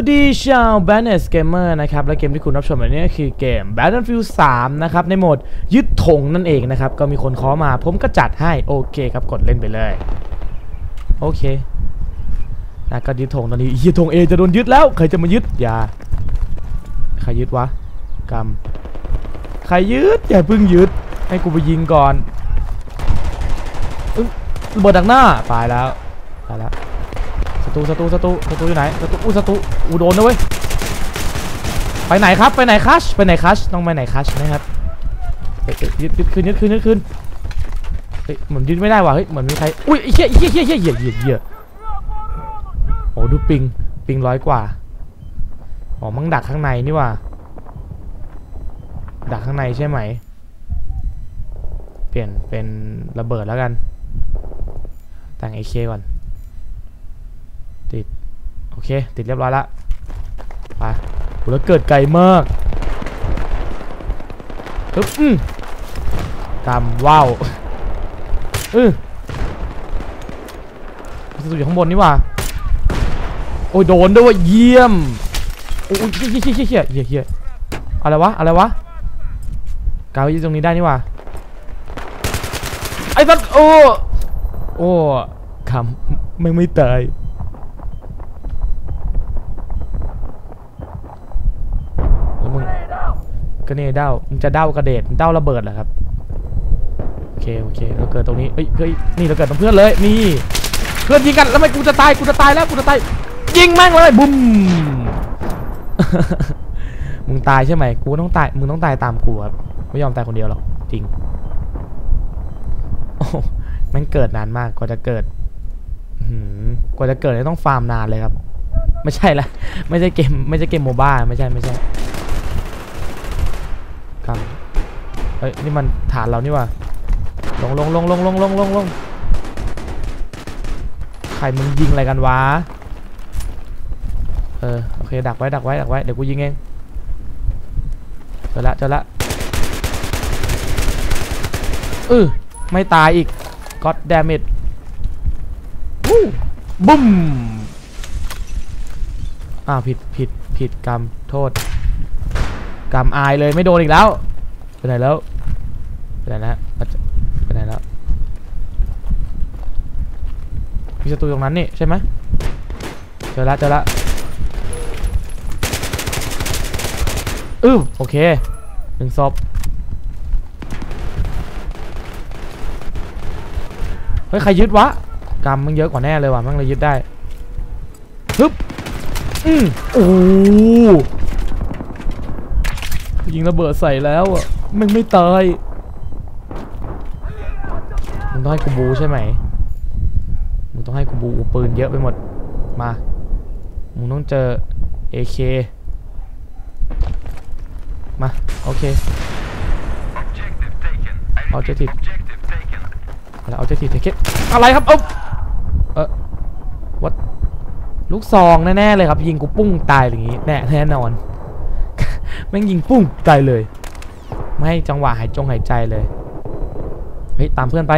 สวัสดีชาว b a n n e s Gamer นะครับ และเกมที่คุณรับชมอยู่นี้คือเกม Battlefield 3 นะครับ ในโหมดยึดธงนั่นเองนะครับ ก็มีคนขอมาผมก็จัดให้ โอเคครับ กดเล่นไปเลย โอเคนะก็ยึดธงตอนนี้ยึดธงเอจะโดนยึดแล้ว ใครจะมายึด อย่า ใครยึดวะกำใครยึด อย่าพิ่งยึด ให้กูไปยิงก่อนอระเบิดดักหน้า ตายแล้ว ตายแล้ว ศัตรูศัตรูศัตรูศัตรูอยู่ไหนศัตรูอู้ศัตรูอู้โดนนะเว้ยไปไหนครับไปไหนคัชไปไหนคัชต้องไปไหนคัชนะครับยึดยึดคืนยึดคืนยึดคืนเฮ้ยเหมือนยึดไม่ได้ว่ะเฮ้ยเหมือนมีใครอุ้ยไอ้เหี้ยไอ้เหี้ยเหี้ยเหี้ยเหี้ยเหี้ยเหี้ยโอ้ดูปิงปิงร้อยกว่าอ๋อมังดักข้างในนี่ว่ะดักข้างในใช่ไหม เปลี่ยนเป็นระเบิดแล้วกัน แต่ง AK ก่อน ติด โอเค ติดเรียบร้อยละไปโหแล้วเกิดไกลมากปึ๊บอืมกำว้าวอือมันอยู่ข้างบนนี่ว่ะโอ้ยโดนด้วยเยี่ยมโอ้ยเฮียเฮียเฮียเฮียเฮียเฮียอะไรวะอะไรวะกาวอยู่ตรงนี้ได้นี่ว่ะไอ้สัสโอ้โอ้คำไม่ไม่ตาย แล้วมึง ก็เนี่ยเด้ามึงจะเด้ากระเด็ดเด้าระเบิดเหรอครับโอเคโอเคเราเกิดตรงนี้เอ้ยเฮ้ยนี่เราเกิดตรงเพื่อนเลยนี่เพื่อนยิงกันแล้วไม่กูจะตายกูจะตายแล้วกูจะตายยิงแม่งเลยบุ้มมึงตายใช่ไหมกูต้องตายมึงต้องตายตามกูครับไม่ยอมตายคนเดียวหรอกจริงโอ้โหแม่งเกิดนานมากกว่าจะเกิดกว่าจะเกิดเนี่ยต้องฟาร์มนานเลยครับ ไม่ใช่ละไม่ใช่เกม ไม่ใช่เกมโมบ้าไม่ใช่ไม่ใช่ ครับเฮ้ยนี่มันฐานเรานี่ว่ะลงลงลงลงลงลงลงลงใครมึงยิงอะไรกันวะเออโอเคดักไว้ดักไว้ดักไว้เดี๋ยวกูยิงเองเจอละเจอละเออไม่ตายอีก god damn it บุ้มอ้าวผิดผิดผิดกรรมโทษ กำอายเลยไม่โดนอีกแล้วไปไหนแล้วไปไหนแล้วไปไหนแล้วมีศัตรูตรงนั้นนี่ใช่ไหมเจอละเจอละอือโอเคหนึ่งศพเฮ้ยใครยึดวะกำมันเยอะกว่าแน่เลยว่ะมันเลยยึดได้ฮึบอืมโอ้ ยิงระเบิดใส่แล้วอะมันไม่ตายมึงต้องให้กูบูใช่ไหมมึงต้องให้กูบูปืนเยอะไปหมด มา มึงต้องเจอ AK มา โอเค Objective taken. I repeat, Objective. objective taken. แล้วเอาเจทีเทคอะไรครับ เอ้าเออวัดลูกซองแน่ ๆ เลยครับ ยิงกูปุ้งตายอย่างงี้ แน่แน่นอน แม่งยิงปุ้งตายเลย ไม่ให้จังหวะหายจงหายใจเลยเฮ้ยตามเพื่อนไป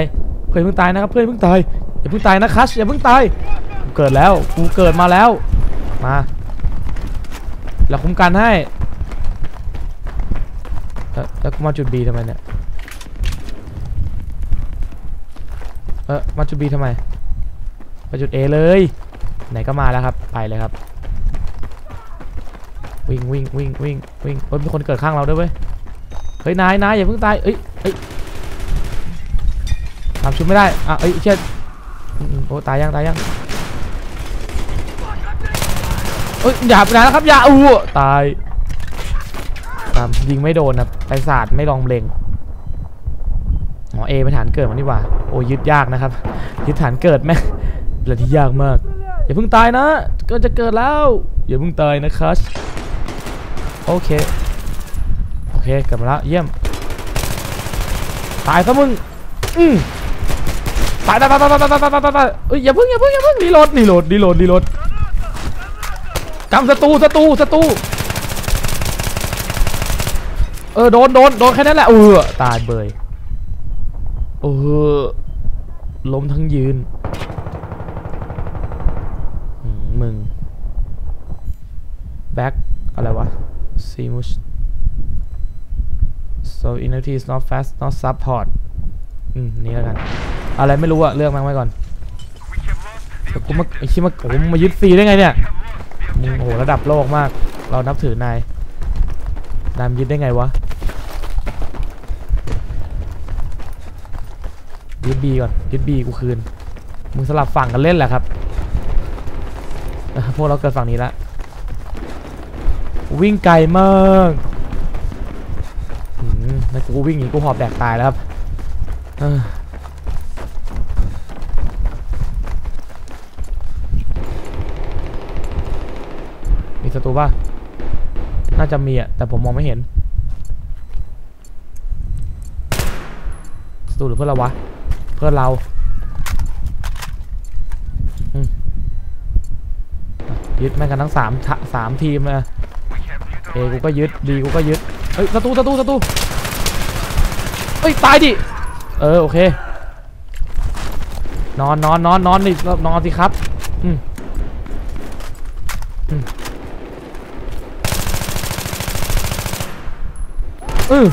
เพื่อนเพิ่งตายนะครับเพื่อนเพิ่งตายอย่าเพิ่งตายนะคัชอย่าเพิ่งตายกูเกิดแล้วกูเกิดมาแล้วมาเราคุ้มกันให้เอ้อแล้วกูมาจุด B ทำไมเนี่ยเออมาจุด B ทำไมไปจุด A เลย ไหนก็มาแล้วครับไปเลยครับ วิ่งวิ่งวิ่งวิ่งวิ่งเฮ้ยมีคนเกิดข้างเราด้วยเว้ยเฮ้ยนายนายอย่าเพิ่งตายเอ้ยเอ้ยทำชุดไม่ได้อะเอ้ยเชี่ยโอ้ตายยังตายยังเอ้ยอย่าไปไหนแล้วครับอย่าอู้ตายตามยิงไม่โดนนะไปศาสตร์ไม่ลองเบลงอ๋อเอไปฐานเกิดมันนี่หว่าโอ้ยึดยากนะครับ ยึดฐานเกิดแม่เป็นอะไรที่ยากมาก อย่าเพิ่งตายนะก็จะเกิดแล้วอย่าเพิ่งตายนะคัส โอเค โอเคกลับมาแล้วเยี่ยม ตายซะมึง อืมตายตายตายตายตายตายตายตายเอ้ยอย่าพิ่งอย่าพิ่งอย่าพิ่งรีโหลดรีโหลดรีโหลดรีโหลดกำศัตรูศัตรูศัตรูเออโดนโดนโดนแค่นั้นแหละเออตายเบยเออล้มทั้งยืนมึง back อะไรวะ simus so inactive is not fast not support อืมนี่แล้วกัน อะไรไม่รู้อะเลือกม่งไว้ก่อนแต่กูมาไอ้คิมาโอ้โหมึงมายึดฟรีได้ไงเนี่ยมึงโอ้โหระดับโลกมาก เรานับถือนายนายยึดได้ไงวะยึดบีก่อนยึดบีกูคืน มึงสลับฝั่งกันเล่นแหละครับพวกเราเกิดฝั่งนี้ละ วิ่งไกลมากนั่นกูวิ่งหนีกูหอบแดกตายแล้วครับมีศัตรูป่ะ น่าจะมีอะ แต่ผมมองไม่เห็นศัตรูหรือเพื่อนเราวะ เพื่อนเราอืมยึดแม่งกันทั้งสามทะสามทีมเลย เอกูก็ยึดดีกูก็ยึดเฮ้ยศัตรูศัตรูศัตรูเฮ้ยตายดิเออโอเคนอนนอนนอนนอนดินอนสิครับอืมอืมเออ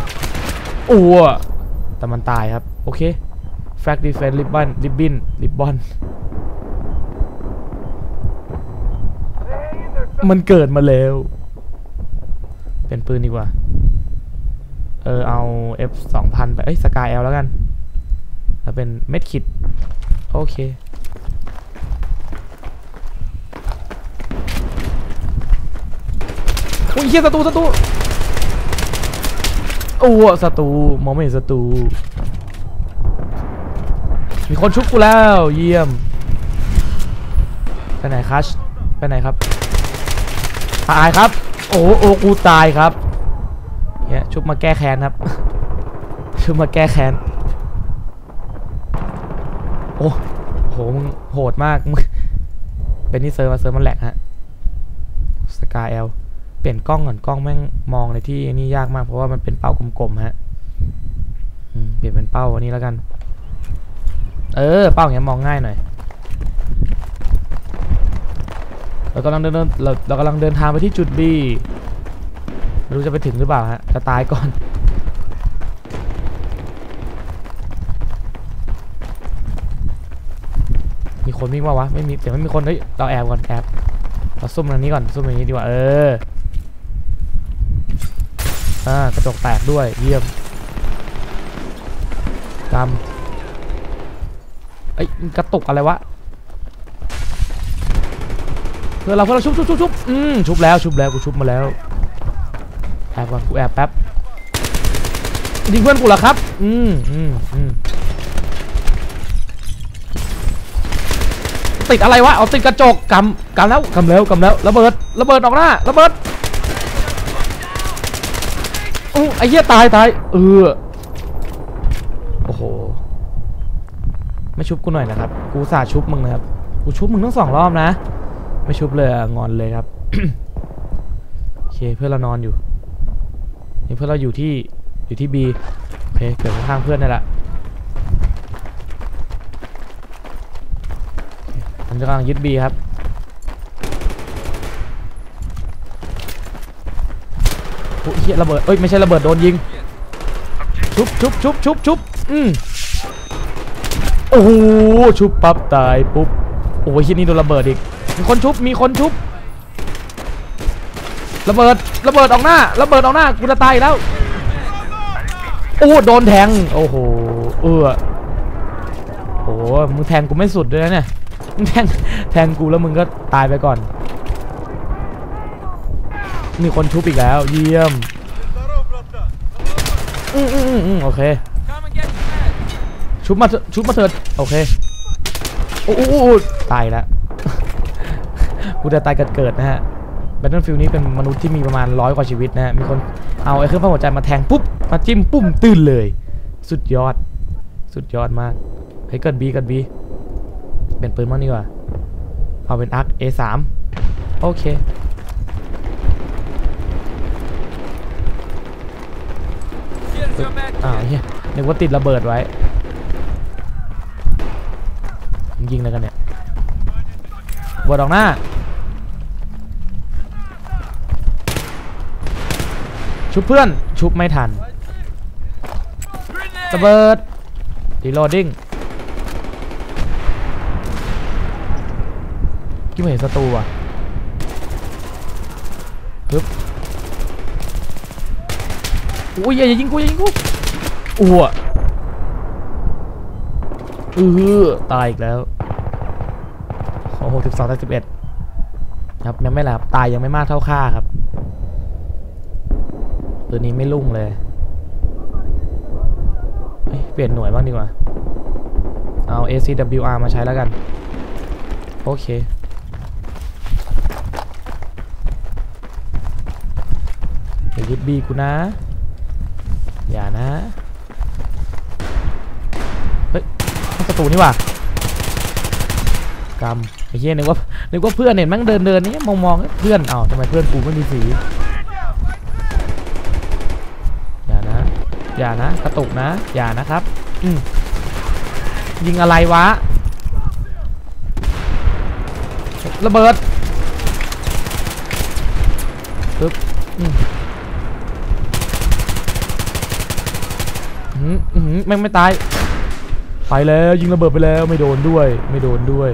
โอ้วแต่มันตายครับ โอเคแฟกดีเฟนริบบอนริบบินริบบอนมันเกิดมาแล้ว เป็นปืนดีกว่า เออเอา F 2000ไปเอ้ยสกาย L แล้วกันแล้วเป็นเม็ดคิด โอเค โอ้ยเฮียศัตรูศัตรูโอ้ศัตรูมองไม่เห็นศัตรูมีคนชุบกูแล้วเยี่ยมไปไหนคัชไปไหนครับตายครับ โอ้โอ้กูตายครับเนี่ยชุบมาแก้แค้นครับ ชุบมาแก้แค้น โอ้โหมึงโหดมากมึงเป็นนี่เซิร์ฟมาเซิร์ฟมันแหลกฮะสกายเอลเปลี่ยนกล้องก่อนกล้องแม่งมองในที่นี่ยากมากเพราะว่ามันเป็นเป้ากลมๆฮะเปลี่ยนเป็นเป้าอันนี้แล้วกัน เออ เป้าอย่างเงี้ยมองง่ายหน่อย เรากำลังเดินเราเรากำลังเดินทางไปที่จุด B ไม่รู้จะไปถึงหรือเปล่าฮะจะตายก่อน มีคนวิ่งมาวะไม่มีแต่ไม่มีคนเฮ้ยเราแอบก่อนแอบเราซุ่มตรงนี้ก่อนซุ่มตรงนี้ดีกว่าเอออ่ากระจกแตกด้วยเยี่ยมกำเอ้ยกระตุกอะไรวะ เพื่อเราเพื่อนเราชุบชุบชุบชุบอืมชุบแล้วชุบแล้วกูชุบมาแล้วแอบก่อนกูแอบแป๊บยิงเพื่อนกูเหรอครับ อืมอืมอืมติดอะไรวะ เอาติดกระจกกำกำแล้วกำแล้วกำแล้วระเบิดระเบิดออกหน้าระเบิดอู้ไอ้เหี้ยตายตายเออโอ้โหไม่ชุบกูหน่อยนะครับ กูสาชุบมึงนะครับ กูชุบมึงทั้งสองรอบนะ ไม่ชุบเลยอะงอนเลยครับ โอเคเพื่อนเรานอนอยู่นี่เพื่อนเราอยู่ที่อยู่ที่ B โอเคเกิดข้างเพื่อนนี่แหละผมจะกำลังยึด B ครับโอ้ยเหี้ยระเบิดเอ้ยไม่ใช่ระเบิดโดนยิงชุบชุบชุบชุบชุบอืมโอ้โหชุบปั๊บตายปุ๊บโอ้ยที่นี่โดนระเบิดอีก มีคนชุบ มีคนชุบ ระเบิด ระเบิดออกหน้า ระเบิดออกหน้า กูจะตายแล้ว โอ้ โดนแทง โอ้โห เออโอ้มึงแทงกูไม่สุดด้วยนะเนี่ย มึงแทง แทงกูแล้วมึงก็ตายไปก่อน มีคนชุบอีกแล้ว เยี่ยม อืมอืมอืมโอเค ชุบมาชุบมาเถิด โอเค โอ้โหตายแล้ว กูจะตายเกิดเกิดๆนะฮะ Battlefield นี้เป็นมนุษย์ที่มีประมาณร้อยกว่าชีวิตนะฮะมีคนเอาไอ้เครื่องพังหัวใจมาแทงปุ๊บมาจิ้มปุ้มตื่นเลย สุดยอด สุดยอดมากเฮ้ยเกิดบีเกิดบีเป็นปืนมั่งดีกว่าเอาเป็นอาร์ค A3 โอเคอ้าวเฮียนึกว่าติดระเบิดไว้ ยิงอะไรกันเนี่ยบวดออกหน้า ชุบเพื่อนชุบไม่ทันระเบิดรีโหลดดิ้งกี่เห็นศัตรูว่ะฮึบอุ้ยอย่าอย่ายิงกูอย่ายิงกูอ้วอือตายอีกแล้วโอ้โหสิบสองต่อสิบเอ็ดครับยังไม่หลับตายยังไม่มากเท่าค่าครับ ตัวนี้ไม่ลุ่งเลยเเปลี่ยนหน่วยบ้างดีกว่า เอา ACWR มาใช้แล้วกัน โอเคอย่ายึดบีกูนะ อย่านะ เฮ้ยประตูนี่ว่ะกำไอ้เหี้ยนึกว่านึกว่าเพื่อนเห็นแม่งเดินเดินนี่มองมองเพื่อนอ้าวทำไมเพื่อนกูไม่มีสี อย่านะ อย่านะกระตุกนะอย่านะครับอืยิงอะไรวะระเบิดปึ๊บอืมอื้อหืออื้อหือแม่งไม่ตายไปแล้วยิงระเบิดไปแล้วไม่โดนด้วยไม่โดนด้วย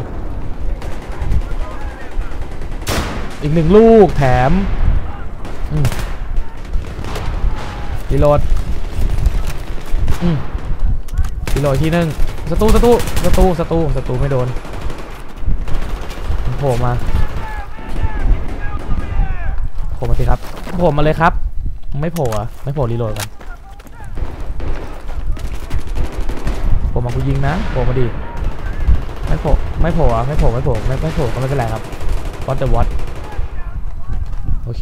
อีกหนึ่งลูกแถมอืมรีโหลดอืมรี โดอีกทีหนึงศัตรูศัตรูศัตรูศัตรูศัตรูไม่โดนโผล่มาโผล่มาสิครับโผล่มาเลยครับ ไม่โผล่อะไม่โผล่รีโหลดกันโผล่มากูยิงนะโผล่มาดิไม่โผล่ไม่โผล่อะไม่โผล่ไม่โผล่ไม่ไม่โผล่ก็ไม่เป็นไรครับ what the what โอเค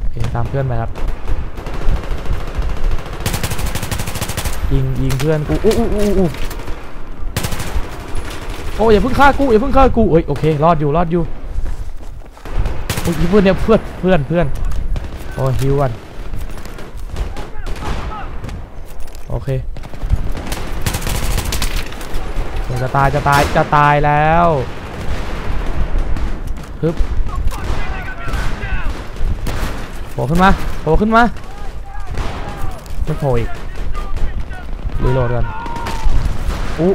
โอเคตามเพื่อนไปครับ ยิงยิงเพื่อนกูอู้อู้อู้อู้โอ้อย่าเพิ่งฆ่ากูอย่าเพิ่งฆ่ากูเอ้ยโอเครอดอยู่รอดอยู่อุ้ยเพื่อนเนี่ยเพื่อนเพื่อนเพื่อนโอ้ฮิวกันโอเคจะตายจะตายจะตายแล้วฮึบโผล่ขึ้นมาโผล่ขึ้นมาไม่โผล่อีก รีโหลดกันอู้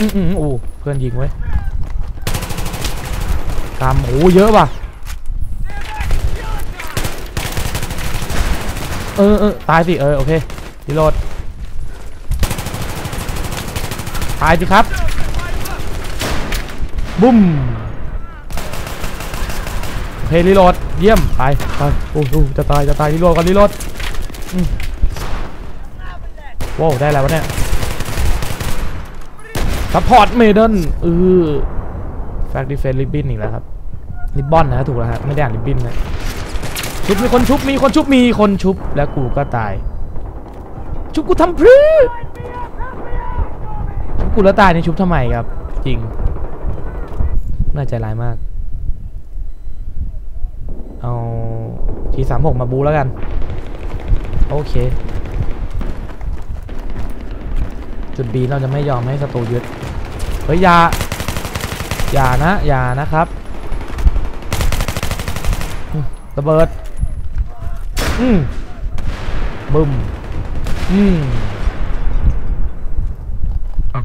อืออู้เพื่อนยิงไว้ยกำโอ้เยอะว่ะเออเออตายสิเออโอเครีโหลดตายสิครับบุ้มโอเครีโหลด เยี่ยมไปไปโอ้โหจะตายจะตายรีโหลดก่อนรีโหลดว้าวได้แล้ววะเนี่ยซัพพอร์ตเมดันเออแฟกดิเฟนริบบินอีกแล้วครับริบบอนนะถูกแล้วฮะไม่ได้อ่านริบบินนะชุบมีคนชุบมีคนชุบมีคนชุบแล้วกูก็ตาย ชุบกูทำพรื้ชุบกูแล้วตายนี่ชุบทำไมครับ จริงน่าใจร้ายมาก เอาทีสามหกมาบูแล้วกัน โอเค จุดบีเราจะไม่ยอมให้ศัตรูยึด เฮ้ย อย่า อย่านะ อย่านะครับ ระเบิด อืมบึ้ม อืม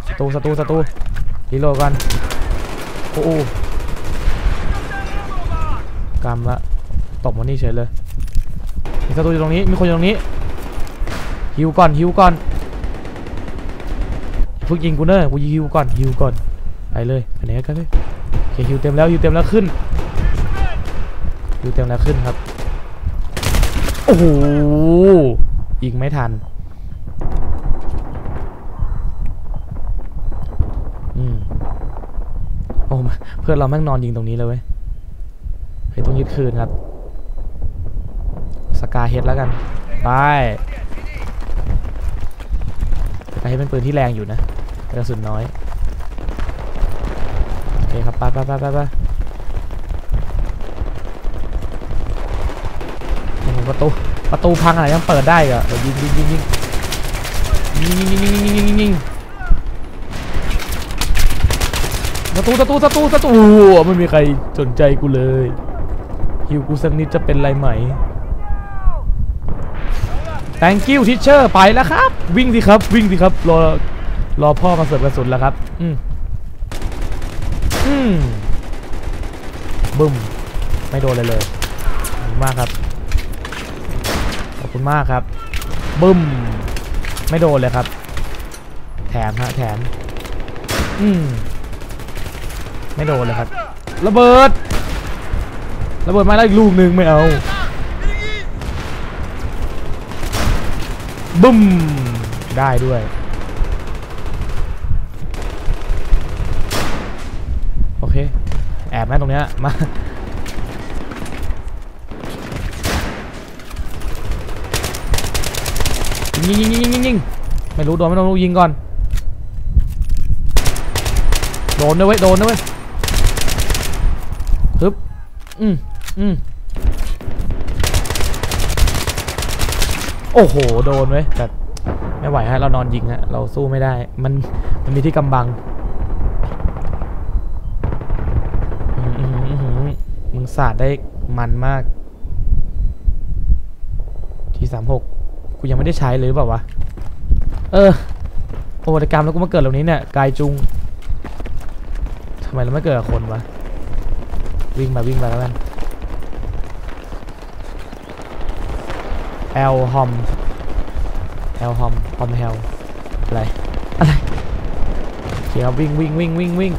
ศัตรูศัตรูศัตรูรีโหลดกัน โอ้โหกำละ ตบมานี่เฉยเลย มีศัตรูอยู่ตรงนี้ มีคนอยู่ตรงนี้ ฮิวก่อน ฮิวก่อนพิ่งยิงกูเนอะกูฮิวก่อน ฮิวก่อน ไปเลย ไปไหนกันเลยโอเคฮิวเต็มแล้ว ฮิวเต็มแล้วขึ้น ฮิวเต็มแล้วขึ้นครับ โอ้โหยิงไม่ทันอืมโอ้มาเพื่อนเราแม่งนอนยิงตรงนี้เลยเว้ยเฮ้ยต้องยึดคืนครับ สกาเฮดแล้วกัน ไปสกาเฮดเป็นปืนที่แรงอยู่นะกระสุนน้อย โอเคครับไปไปไปไปไปประตูประตูพังอะไรยังเปิดได้กเหรอเดี๋ยวยิงยิงยิงยิงยิงยิงยิงยิงยิงยิงยิงศัตรูศัตรูศัตรูศัตรูไม่มีใครสนใจกูเลยฮิวกูสักนิดจะเป็นไรไหม thank you teacher ไปแล้วครับ วิ่งสิครับ วิ่งสิครับ รอ รอพ่อมาเสิร์ฟกระสุนแล้วครับ อืมอืมบึ้ม ไม่โดนเลยเลย ขอบคุณมากครับ ขอบคุณมากครับ บึ้ม ไม่โดนเลยครับ แถมฮะ แถม อืม ไม่โดนเลยครับ ระเบิด ระเบิดมาแล้วอีกลูกหนึ่งไม่เอา บึ้ม ได้ด้วย โอเค แอบไหมตรงเนี้ย มา ยิงยิงยิงยิงยิงไม่รู้โดนไม่โดนรู้ยิงก่อน โดนด้วยเว้ย โดนด้วยเว้ยฮึบ อืมอืม โอ้โห โดนเว้ยแต่ไม่ไหวฮะ เรานอนยิงฮะ เราสู้ไม่ได้ มันมันมีที่กำบังมึงสาดได้มันมาก ทีสามหกกูยังไม่ได้ใช้เลยเปล่าวะ เออ โอวตกรรมแล้วกูมาเกิดเหล่านี้เนี่ยไกลจุงทำไมเราไม่เกิดกับคนวะ วิ่งมาวิ่งมาแล้วกัน แอลฮอมแอลฮอมฮอมเฮลอะไรอะไรเขียววิ่งวิ่งวิ่งวิ่งวิ่ง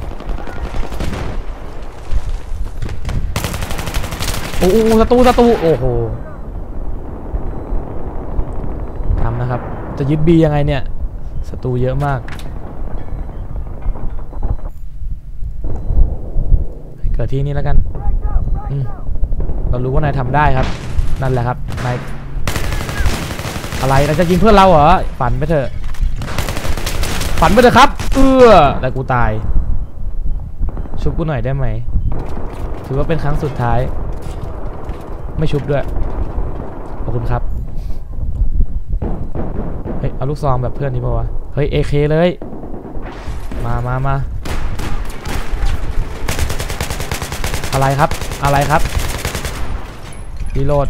โอ้โหศัตรูศัตรูโอ้โหทำนะครับ จะยึดบียังไงเนี่ยศัตรูเยอะมาก เกิดที่นี่แล้วกันอืมเรารู้ว่านายทำได้ครับ นั่นแหละครับ อะไรนาจะยิงเพื่อนเราเหรอฝันไปเถอะฝันไปเถอะครับ เอื้อแต่กูตาย ชุบกูหน่อยได้ไหมถือว่าเป็นครั้งสุดท้าย ไม่ชุบด้วยขอบคุณครับเฮ้ยเอาลูกซองแบบเพื่อนนี้ป่าวะเฮ้ยเอเคเลย มามามาอะไรครับอะไรครับรีโหลด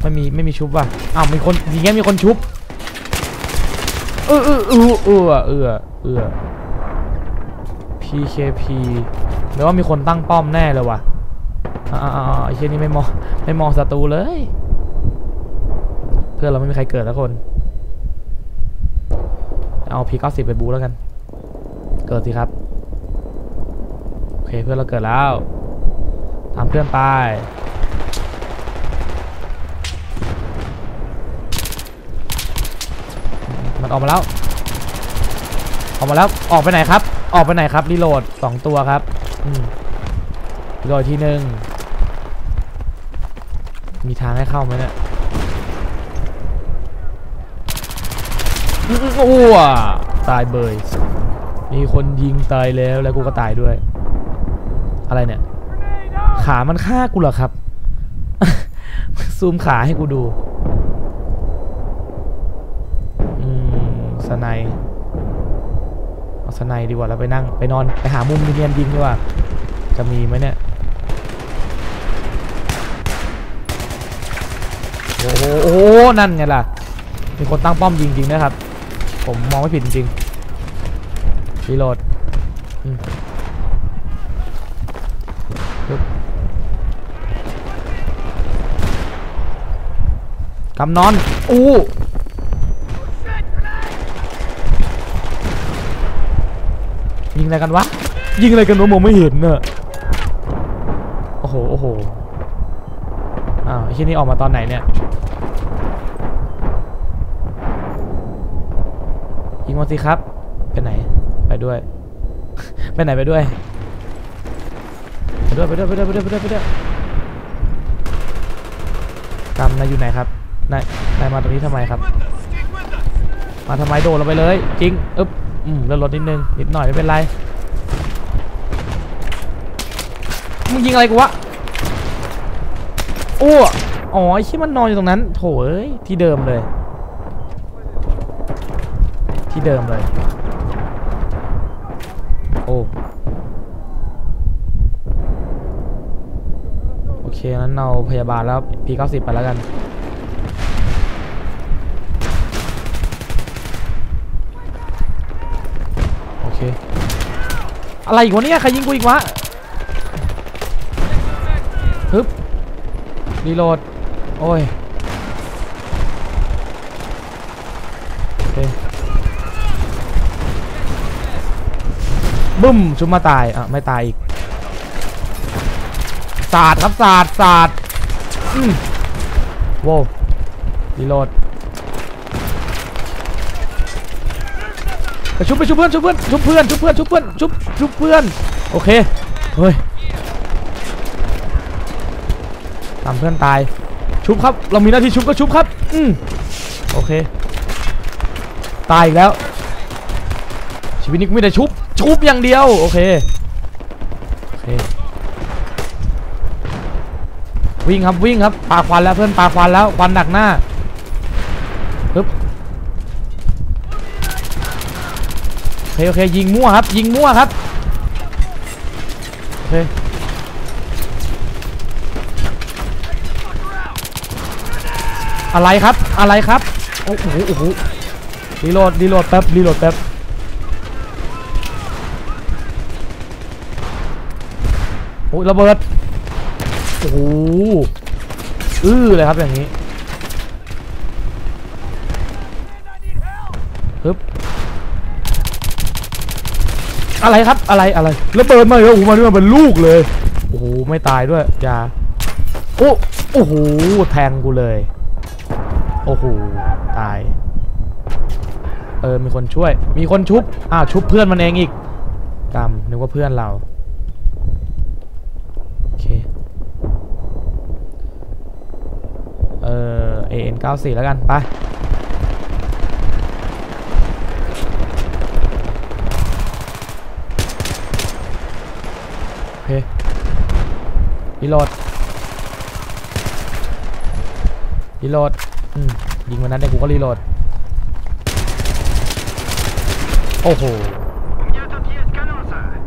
ไม่มีไม่มีชุบว่ะอ้าวมีคนยิงแค่มีคนชุบเออเออเออเออเออเออ PKP แปลว่ามีคนตั้งป้อมแน่เลยว่ะอ่าอ่าไอ้เช่นนี้ไม่มองไม่มองศัตรูเลย เพื่อนเราไม่มีใครเกิดแล้วคน เอา P90 ไปบูแล้วกัน เกิดสิครับ โอเคเพื่อนเราเกิดแล้วตามเพื่อนไป มันออกมาแล้ว ออกมาแล้ว ออกไปไหนครับ ออกไปไหนครับรีโหลดสองตัวครับรีโหลดทีหนึ่งมีทางให้เข้าไหมเนี่ยอื้ออ้วตายเบย มีคนยิงตายแล้วแล้วกูก็ตายด้วย อะไรเนี่ย ขามันฆ่ากูเหรอครับ ซูมขาให้กูดู สไนด์เอาสไนด์ดีกว่าแล้วไปนั่งไปนอนไปหามุมเนียนยิงดีกว่า จะมีไหมเนี่ย โอ้โหโอ้นั่นไงล่ะ มีคนตั้งป้อมยิงจริงนะครับ ผมมองไม่ผิดจริงรีโหลดกำนอน อู้ ยิง อะไรกันวะ ยิงอะไรกันวะมองไม่เห็นเนอะโอ้โหโอ้โหอ้าวไอ้ที่นี่ออกมาตอนไหนเนี่ยยิงมาสิครับไปไหนไปด้วย ไปไหนไปด้วยไปด้วยไปด้วยไปด้วยไปด้วยไปด้วยไปด้วยกำนายอยู่ไหนครับนายนายมาตรงนี้ทำไมครับ มาทำไมโดดลงไปเลยจริงอึ๊บ อืมเลื่อนรถนิดนึงนิดหน่อยไม่เป็นไรมึงยิงอะไรกูวะอ้อ๋อไอ้ที่มันนอนอยู่ตรงนั้น โถเอ้ยที่เดิมเลย ที่เดิมเลย โอ้โอเคนั้นเราพยาบาลแล้ว P90 ไปแล้วกัน โอเค อะไรอีกวะเนี่ยใครยิงกูอีกวะฮึบรีโหลด โอ้ยโอเคบึ้มชุบมาตาย อะ ไม่ตายอีกศาสาดครับสาดสาดอืมโว้รีโหลด ไปชุบไปชุบเพื่อนชุบเพื่อนชุบเพื่อนชุบเพื่อนชุบเพื่อนชุบชุบเพื่อนโอเคเฮ้ยทำเพื่อนตายชุบครับเรามีหน้าที่ชุบก็ชุบครับอืมโอเคตายอีกแล้วชีวิตนี้กูมีแต่ชุบชุบอย่างเดียวโอเคโอเควิ่งครับวิ่งครับปาควันแล้วเพื่อนปาควันแล้วควันดักหน้าปึ๊บ โอเคโอเคยิงมั่วครับ ยิงมั่วครับโอเคอะไรครับอะไรครับโอ้โหโอ้โหรีโหลดรีโหลดแป๊บรีโหลดแป๊บโอ้ยระเบิดโอ้โหอื้อเลยครับอย่างนี้ฮึบ อะไรครับอะไรอะไรแล้วเบิดมาเลยโอ้โหมาด้วยมันเป็นลูกเลยโอ้โหไม่ตายด้วยอย่าโอ้โอ้โหแทงกูเลย โอ้โหตาย เออมีคนช่วย มีคนชุบอ้าวชุบเพื่อนมันเองอีกกรรมนึกว่าเพื่อนเราโอเคเออ AN 94 แล้วกันไป โอเค รีโหลดรีโหลดอืมยิงมันนั้นได้กูก็รีโหลด โอ้โห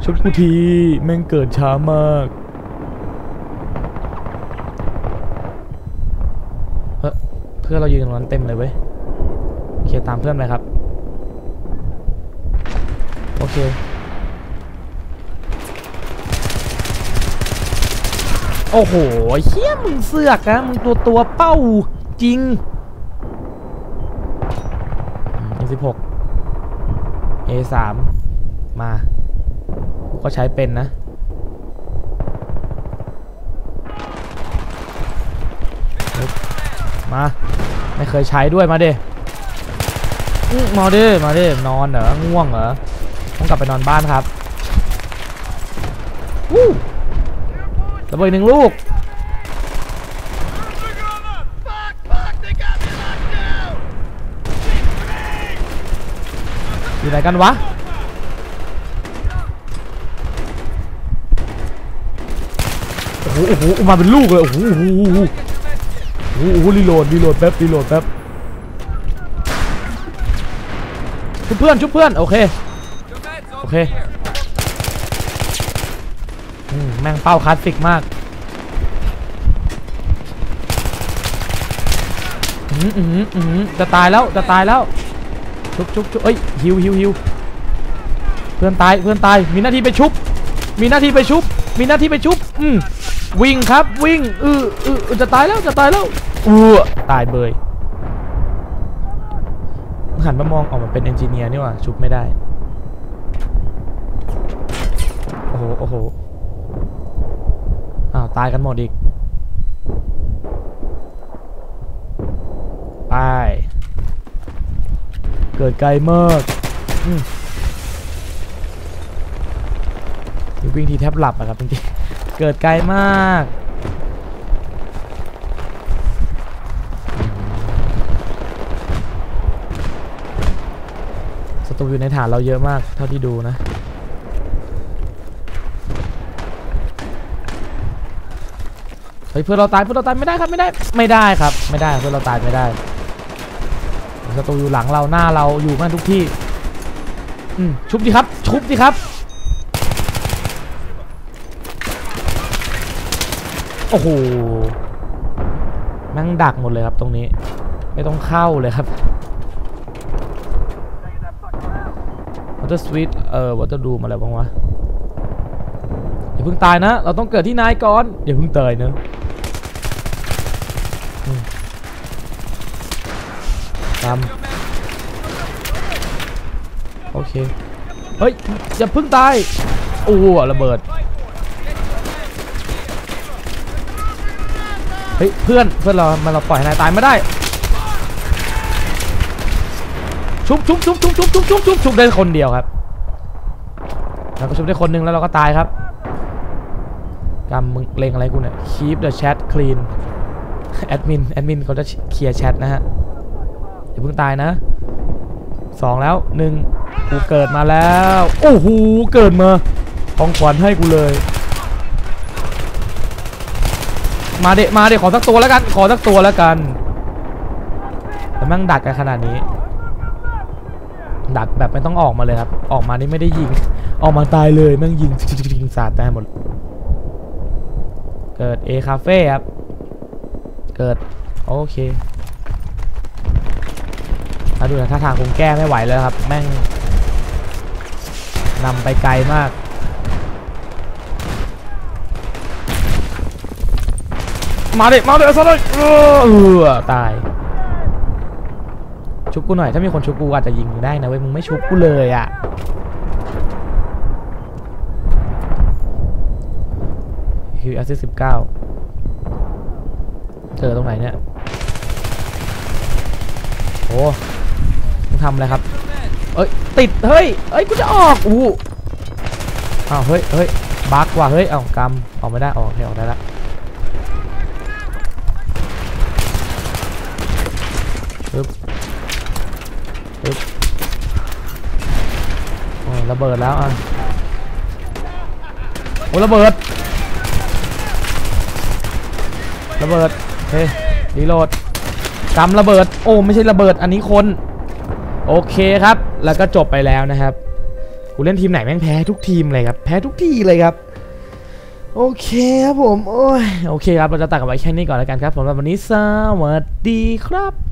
ชุดกูทีแม่งเกิดช้ามากเฮ้เพื่อเรายืนตรงนั้นเต็มเลยเว้ย โอเค ตามเพื่อนไปครับ โอเค โอ้โหเฮี้ยมึงเสือกนะมึงตัวตัวเป้าจริงยี่สิบหก A สามมา ก็ใช้เป็นนะ มา ไม่เคยใช้ด้วยมาเด้อมอมาเด้มาเด้นอนเหรอ ง่วงเหรอ ต้องกลับไปนอนบ้านครับวู้ ระเบิดหนึ่งลูกอยู่ไหนกันวะโอ้โหโอ้โหมาเป็นลูกเลยโอ้โหโอ้โหโอ้โหโอ้โหรีโหลดรีโหลดแป๊บรีโหลดแป๊บชุบเพื่อนชุบเพื่อนโอเคโอเค อืม แม่งเป้าคลาสสิกมากอืมอืมอืมจะตายแล้วจะตายแล้วชุบชุบชุบเอ้ยฮิวฮิวฮิวเพื่อนตายเพื่อนตายมีหน้าที่ไปชุบ มีหน้าที่ไปชุบ มีหน้าที่ไปชุบ อืมวิ่งครับวิ่งอืออือจะตายแล้วจะตายแล้วอือตายเบยหันมามองออกมาเป็นเอนจิเนียร์นี่หว่าชุบไม่ได้ โอ้โหโอ้โห อ้าว ตายกันหมดอีกไปเกิดไกลมากวิ่งทีแทบหลับอะครับจริงๆ เกิดไกลมากศัตรูอยู่ในฐานเราเยอะมากเท่าที่ดูนะ เพื่อเราตายเพื่อเราตายไม่ได้ครับไม่ได้ไม่ได้ครับ ไม่ได้เพื่อเราตายไม่ได้ศัตรูอยู่หลังเราหน้าเราอยู่มันทุกที่อืมชุบดิครับ ชุบดิครับ โอ้โหแม่งดักหมดเลยครับตรงนี้ ไม่ต้องเข้าเลยครับวอเตอร์สวิตเออวอเตอร์ดูมาแล้วบ้างวะอย่าเพิ่งตายนะ เราต้องเกิดที่นายก่อนอย่าเพิ่งเตยเนะ ตามโอเค เฮ้ย อย่าเพิ่งตาย โอ้ระเบิด เฮ้ย เพื่อน เพื่อนเรา มันเราปล่อยนายตายไม่ได้ ชุบชุบชุบชุบชุบชุบชุบชุบชุบได้คนเดียวครับ แล้วก็ชุบได้คนหนึ่งแล้วเราก็ตายครับกำมึงเลงอะไรกูเนี่ย keep the chat clean แอดมิน แอดมินเขาจะเคลียร์แชทนะฮะ อย่าเพิ่งตายนะสองแล้วหนึ่งกูเกิดมาแล้ว โอ้โหเกิดมาของขวัญให้กูเลย มาเดะมาเดะขอสักตัวแล้วกันขอสักตัวแล้วกันแต่แม่งดักกันขนาดนี้ ดักแบบไม่ต้องออกมาเลยครับ ออกมานี่ไม่ได้ยิง ออกมาตายเลยแม่งยิงยิงสาดได้หมด เกิด A คาเฟ่ครับ เกิด โอเค ถ้าดูนะท่าทางคงแก้ไม่ไหวแล้วครับ แม่งนำไปไกลมาก มาเด็มาเด็ซะเลยเออตาย ชุบกูหน่อย ถ้ามีคนชุบกูอาจจะยิงได้นะเว้ย มึงไม่ชุบกูเลยอะ่ะฮิวแอสซิสิบเก้าเจอตรงไหนเนี่ยโอ้ ทำอะไรครับ เอ้ยติดเฮ้ยเอ้ยกูจะออกอู้อ้าวเฮ้ยเฮ้ยบั๊กว่ะเฮ้ยเอากำออกไม่ได้ออกโอเคออกได้ละปึ๊บปึ๊บโอ้ระเบิดแล้วอะโอ้ระเบิดระเบิดเฮ้ยรีโหลดกำระเบิด โอ้ไม่ใช่ระเบิดอันนี้คน โอเคครับ แล้วก็จบไปแล้วนะครับกูเล่นทีมไหนแม่งแพ้ทุกทีมเลยครับ แพ้ทุกทีเลยครับ โอเคครับผม โอ้ย โอเคครับ เราจะตัดกันไว้แค่นี้ก่อนแล้วกันครับผมสำหรับวันนี้สวัสดีครับ